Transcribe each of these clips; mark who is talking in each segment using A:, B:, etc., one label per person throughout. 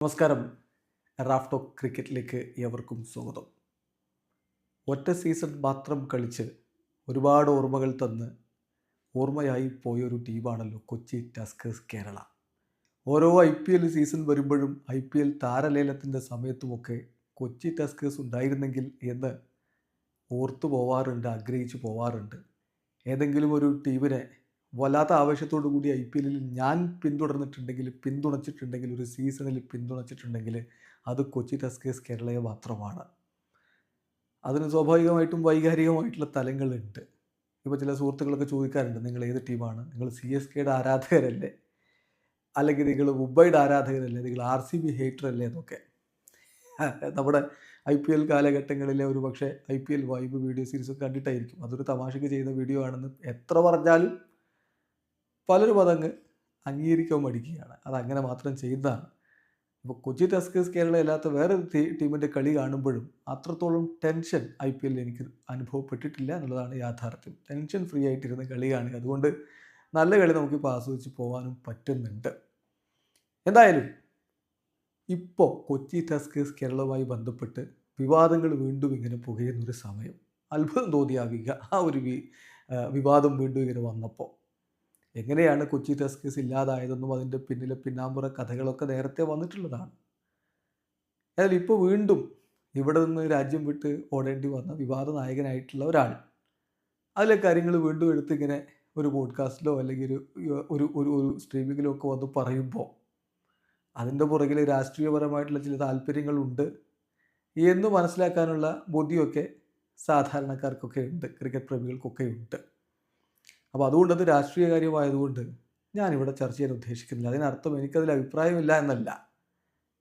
A: നമസ്കാരം. റാഫ്റ്റോ ക്രിക്കറ്റിലേക്ക് ഏവർക്കും സ്വാഗതം. ഒറ്റ സീസൺ മാത്രം കളിച്ച് ഒരുപാട് ഓർമ്മകൾ തന്ന് ഓർമ്മയായി പോയൊരു ടീമാണല്ലോ കൊച്ചി ടസ്കേഴ്സ് കേരള. ഓരോ ഐ പി എൽ സീസൺ വരുമ്പോഴും ഐ പി എൽ താരലേലത്തിന്റെ സമയത്തുമൊക്കെ കൊച്ചി ടസ്കേഴ്സ് ഉണ്ടായിരുന്നെങ്കിൽ എന്ന് ഓർത്തു പോവാറുണ്ട് ആഗ്രഹിച്ചു പോവാറുണ്ട്. ഏതെങ്കിലും ഒരു ടീമിനെ വല്ലാത്ത ആവേശത്തോടു കൂടി ഐ പി എല്ലിൽ ഞാൻ പിന്തുടർന്നിട്ടുണ്ടെങ്കിൽ പിന്തുണച്ചിട്ടുണ്ടെങ്കിൽ ഒരു സീസണിൽ പിന്തുണച്ചിട്ടുണ്ടെങ്കിൽ അത് കൊച്ചി ടസ്കേഴ്സ് കേരളയെ മാത്രമാണ്. അതിന് സ്വാഭാവികമായിട്ടും വൈകാരികമായിട്ടുള്ള തലങ്ങളുണ്ട്. ഇപ്പോൾ ചില സുഹൃത്തുക്കളൊക്കെ ചോദിക്കാറുണ്ട് നിങ്ങൾ ഏത് ടീമാണ്? നിങ്ങൾ സി എസ് കെയുടെ ആരാധകരല്ലേ? അല്ലെങ്കിൽ നിങ്ങൾ മുംബൈയുടെ ആരാധകരല്ലേ? നിങ്ങൾ ആർ സി ബി ഹേറ്റർ അല്ലേ എന്നൊക്കെ. നമ്മുടെ ഐ പി എൽ കാലഘട്ടങ്ങളിലെ ഒരു പക്ഷേ I P L vibe video series കണ്ടിട്ടായിരിക്കും. അതൊരു തമാശക്ക് ചെയ്യുന്ന വീഡിയോ ആണെന്ന് എത്ര പറഞ്ഞാലും പലരും അതങ്ങ് അംഗീകരിക്കാൻ മടിക്കുകയാണ്. അത് അങ്ങനെ മാത്രം ചെയ്യുന്നതാണ് ഇപ്പോൾ കൊച്ചി ടസ്കേഴ്സ് കേരള അല്ലാത്ത വേറെ ടീമിന്റെ കളി കാണുമ്പോഴും അത്രത്തോളം ടെൻഷൻ ഐ പി എല്ലിൽ എനിക്ക് അനുഭവപ്പെട്ടിട്ടില്ല എന്നുള്ളതാണ് യാഥാർത്ഥ്യം. ടെൻഷൻ ഫ്രീ ആയിട്ടിരുന്ന കളി കാണുക. അതുകൊണ്ട് നല്ല കളി നമുക്കിപ്പോൾ ആസ്വദിച്ച് പോകാനും പറ്റുന്നുണ്ട്. എന്തായാലും ഇപ്പോൾ കൊച്ചി ടസ്കേഴ്സ് കേരളവുമായി ബന്ധപ്പെട്ട് വിവാദങ്ങൾ വീണ്ടും ഇങ്ങനെ പുകയുന്നൊരു സമയം. അത്ഭുതം തോന്നിയാവുക ആ ഒരു വിവാദം വീണ്ടും ഇങ്ങനെ വന്നപ്പോൾ എങ്ങനെയാണ് കൊച്ചി കേസ് ഇല്ലാതായതെന്നും അതിന്റെ പിന്നിലെ പിന്നാമ്പുറ കഥകളൊക്കെ നേരത്തെ വന്നിട്ടുള്ളതാണ്. എന്നാൽ ഇപ്പോൾ വീണ്ടും ഇവിടെ നിന്ന് രാജ്യം വിട്ട് ഓടേണ്ടി വന്ന വിവാദ നായകനായിട്ടുള്ള ഒരാൾ. അതിലെ കാര്യങ്ങൾ വീണ്ടും എടുത്ത് ഇങ്ങനെ ഒരു പോഡ്കാസ്റ്റിലോ അല്ലെങ്കിൽ ഒരു ഒരു ഒരു ഒരു സ്ട്രീമിങ്ങിലോ ഒക്കെ വന്ന് പറയുമ്പോൾ അതിന്റെ പുറകിൽ രാഷ്ട്രീയപരമായിട്ടുള്ള ചില താല്പര്യങ്ങളുണ്ട് എന്ന് മനസ്സിലാക്കാനുള്ള ബുദ്ധിയൊക്കെ സാധാരണക്കാർക്കൊക്കെ ഉണ്ട് ക്രിക്കറ്റ് പ്രേമികൾക്കൊക്കെ ഉണ്ട്. അപ്പോൾ അതുകൊണ്ട് അത് രാഷ്ട്രീയ കാര്യമായതുകൊണ്ട് ഞാനിവിടെ ചർച്ച ചെയ്യാൻ ഉദ്ദേശിക്കുന്നില്ല. അതിനർത്ഥം എനിക്കതിൽ അഭിപ്രായമില്ല എന്നല്ല.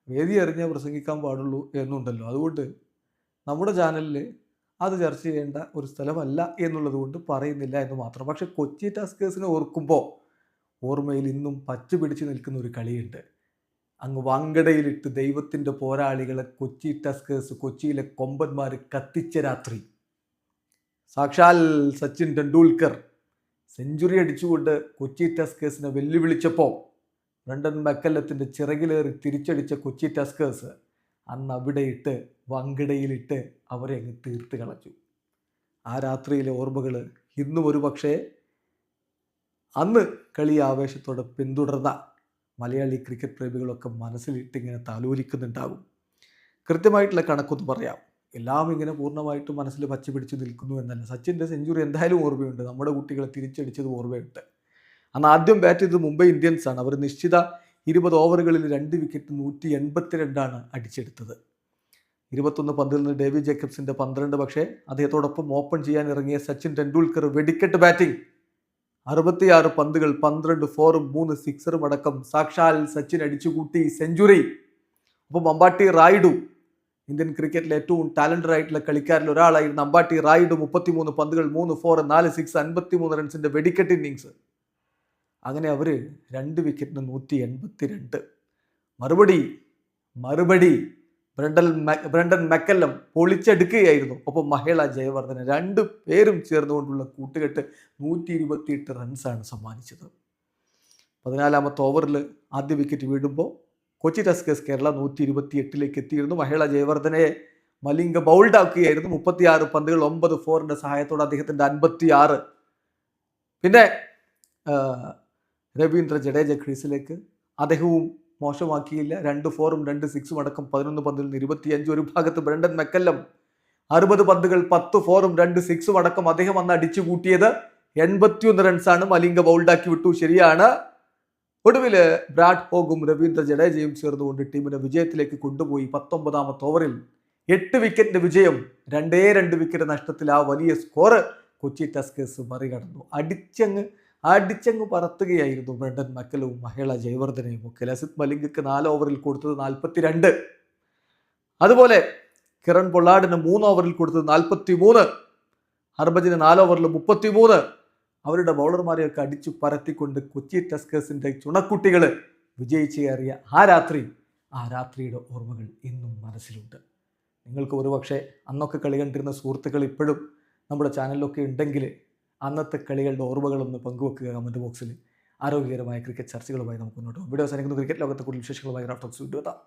A: വേദി അറിഞ്ഞാൽ പ്രസംഗിക്കാൻ പാടുള്ളൂ എന്നുണ്ടല്ലോ. അതുകൊണ്ട് നമ്മുടെ ചാനലിൽ അത് ചർച്ച ചെയ്യേണ്ട ഒരു സ്ഥലമല്ല എന്നുള്ളത് കൊണ്ട് പറയുന്നില്ല എന്ന് മാത്രം. പക്ഷേ കൊച്ചി ടാസ്കേഴ്സിനെ ഓർക്കുമ്പോൾ ഓർമ്മയിൽ ഇന്നും പച്ച പിടിച്ച് നിൽക്കുന്ന ഒരു കളിയുണ്ട്. അങ്ങ് വങ്കടയിലിട്ട് ദൈവത്തിന്റെ പോരാളികളെ കൊച്ചി ടസ്കേഴ്സ് കൊച്ചിയിലെ കൊമ്പന്മാർ കത്തിച്ച രാത്രി. സാക്ഷാൽ സച്ചിൻ ടെണ്ടുൽക്കർ സെഞ്ചുറി അടിച്ചുകൊണ്ട് കൊച്ചി ടസ്കേഴ്സിനെ വെല്ലുവിളിച്ചപ്പോൾ ബ്രണ്ടൻ മക്കല്ലത്തിന്റെ ചിറകിലേറി തിരിച്ചടിച്ച കൊച്ചി ടസ്കേഴ്സ് അന്ന് അവിടെ ഇട്ട് വങ്കിടയിലിട്ട് അവരെ അങ്ങ് തീർത്ത് കളഞ്ഞു. ആ രാത്രിയിലെ ഓർമ്മകൾ ഇന്നും ഒരു പക്ഷേ അന്ന് കളി ആവേശത്തോടെ പിന്തുടർന്ന മലയാളി ക്രിക്കറ്റ് പ്രേമികളൊക്കെ മനസ്സിലിട്ടിങ്ങനെ താലോലിക്കുന്നുണ്ടാകും. കൃത്യമായിട്ടുള്ള കണക്കൊന്ന് പറയാം. എല്ലാം ഇങ്ങനെ പൂർണമായിട്ടും മനസ്സിൽ പച്ച പിടിച്ച് നിൽക്കുന്നു എന്നല്ല സച്ചിന്റെ സെഞ്ചുറി എന്തായാലും ഓർമ്മയുണ്ട്. നമ്മുടെ കുട്ടികളെ തിരിച്ചടിച്ചത് ഓർമ്മയുണ്ട്. അന്ന് ആദ്യം ബാറ്റ് ചെയ്തത് മുംബൈ ഇന്ത്യൻസാണ് അവർ നിശ്ചിത ഇരുപത് ഓവറുകളിൽ രണ്ട് വിക്കറ്റ് നൂറ്റി എൺപത്തിരണ്ടാണ് അടിച്ചെടുത്തത്. ഇരുപത്തൊന്ന് പന്തിൽ നിന്ന് ഡേവിഡ് ജേക്കബ്സിന്റെ പന്ത്രണ്ട്. പക്ഷേ അദ്ദേഹത്തോടൊപ്പം ഓപ്പൺ ചെയ്യാൻ ഇറങ്ങിയ സച്ചിൻ ടെണ്ടുൽക്കർ വെടിക്കെട്ട് ബാറ്റിംഗ് അറുപത്തിയാറ് പന്തുകൾ പന്ത്രണ്ട് ഫോറും മൂന്ന് സിക്സറും അടക്കം സാക്ഷാൽ സച്ചിൻ അടിച്ചുകൂട്ടി സെഞ്ചുറി. ഒപ്പം അമ്പാട്ടി റായിഡു ഇന്ത്യൻ ക്രിക്കറ്റിലെ ഏറ്റവും ടാലന്റഡ് ആയിട്ടുള്ള കളിക്കാരിൽ ഒരാളായിരുന്നു അമ്പാട്ടി റായിഡു മുപ്പത്തിമൂന്ന് പന്തുകൾ മൂന്ന് ഫോർ നാല് സിക്സ് അൻപത്തിമൂന്ന് റൺസിന്റെ വെടിക്കെട്ട് ഇന്നിങ്സ് അങ്ങനെ അവർ രണ്ട് വിക്കറ്റിന് നൂറ്റി എൺപത്തി രണ്ട് മറുപടി മറുപടി ബ്രണ്ടൽ ബ്രണ്ടൻ മെക്കല്ലം പൊളിച്ചെടുക്കുകയായിരുന്നു. ഒപ്പം മഹേള ജയവർദ്ധന രണ്ട് പേരും ചേർന്നുകൊണ്ടുള്ള കൂട്ടുകെട്ട് നൂറ്റി ഇരുപത്തിയെട്ട് റൺസാണ് സമ്മാനിച്ചത്. പതിനാലാമത്തെ ഓവറിൽ ആദ്യ വിക്കറ്റ് വീഴുമ്പോൾ കൊച്ചി ടസ്കേഴ്സ് കേരള നൂറ്റി ഇരുപത്തി എട്ടിലേക്ക് എത്തിയിരുന്നു. മഹേള ജയവർദ്ധനയെ മലിംഗ ബൗൾഡാക്കുകയായിരുന്നു. മുപ്പത്തിയാറ് പന്തുകൾ ഒമ്പത് ഫോറിന്റെ സഹായത്തോടെ അദ്ദേഹത്തിന്റെ അൻപത്തി ആറ് പിന്നെ രവീന്ദ്ര ജഡേജ ക്രീസിലേക്ക് അദ്ദേഹവും മോശമാക്കിയില്ല. രണ്ട് ഫോറും രണ്ട് സിക്സും അടക്കം പതിനൊന്ന് പന്തിൽ നിന്ന് ഇരുപത്തിയഞ്ച് ഒരു ഭാഗത്ത് ബ്രണ്ടൻ മെക്കല്ലം. അറുപത് പന്തുകൾ പത്ത് ഫോറും രണ്ട് സിക്സും അടക്കം അദ്ദേഹം അന്ന് അടിച്ചു കൂട്ടിയത് എൺപത്തിയൊന്ന് റൺസാണ് മലിംഗ ബൗൾഡാക്കി വിട്ടു. ശരിയാണ്. ഒടുവിൽ ബ്രാഡ് ഹോഗും രവീന്ദ്ര ജഡേജയും ചേർന്നുകൊണ്ട് ടീമിനെ വിജയത്തിലേക്ക് കൊണ്ടുപോയി പത്തൊമ്പതാമത്തെ ഓവറിൽ എട്ട് വിക്കറ്റിന്റെ വിജയം രണ്ടേ രണ്ട് വിക്കറ്റ് നഷ്ടത്തിൽ ആ വലിയ സ്കോറ് കൊച്ചി ടസ്കേഴ്സ് മറികടന്നു. അടിച്ചങ്ങ് അടിച്ചങ്ങ് പറത്തുകയായിരുന്നു ബ്രണ്ടൻ മക്കലവും മഹേള ജയവർദ്ധനയും ഒക്കെ. ലസിത് മലിംഗക്ക് നാല് ഓവറിൽ കൊടുത്തത് നാൽപ്പത്തിരണ്ട്. അതുപോലെ കിരൺ പൊള്ളാടിന് മൂന്ന് ഓവറിൽ കൊടുത്തത് നാൽപ്പത്തി മൂന്ന് ഹർഭജന് നാല് ഓവറിൽ മുപ്പത്തി മൂന്ന് അവരുടെ ബൗളർമാരെയൊക്കെ അടിച്ചു പരത്തിക്കൊണ്ട് കൊച്ചി ടെസ്കേഴ്സിന്റെ ചുണക്കുട്ടികൾ വിജയിച്ച് കയറിയ ആ രാത്രി ആ രാത്രിയുടെ ഓർമ്മകൾ ഇന്നും മനസ്സിലുണ്ട്. നിങ്ങൾക്ക് ഒരുപക്ഷെ അന്നൊക്കെ കളി കണ്ടിരുന്ന സുഹൃത്തുക്കൾ ഇപ്പോഴും നമ്മുടെ ചാനലിലൊക്കെ ഉണ്ടെങ്കിൽ അന്നത്തെ കളികളുടെ ഓർമ്മകളൊന്ന് പങ്കുവെക്കുക കമന്റ് ബോക്സിൽ. ആരോഗ്യകരമായ ക്രിക്കറ്റ് ചർച്ചകളുമായി നമുക്ക് മുന്നോട്ട് വീഡിയോ അവസാനിക്കുന്ന. ക്രിക്കറ്റ് ലോകത്തെ കൂടുതൽ വിശേഷങ്ങളുമായി റാഫ്റ്റോക്സ് എത്താം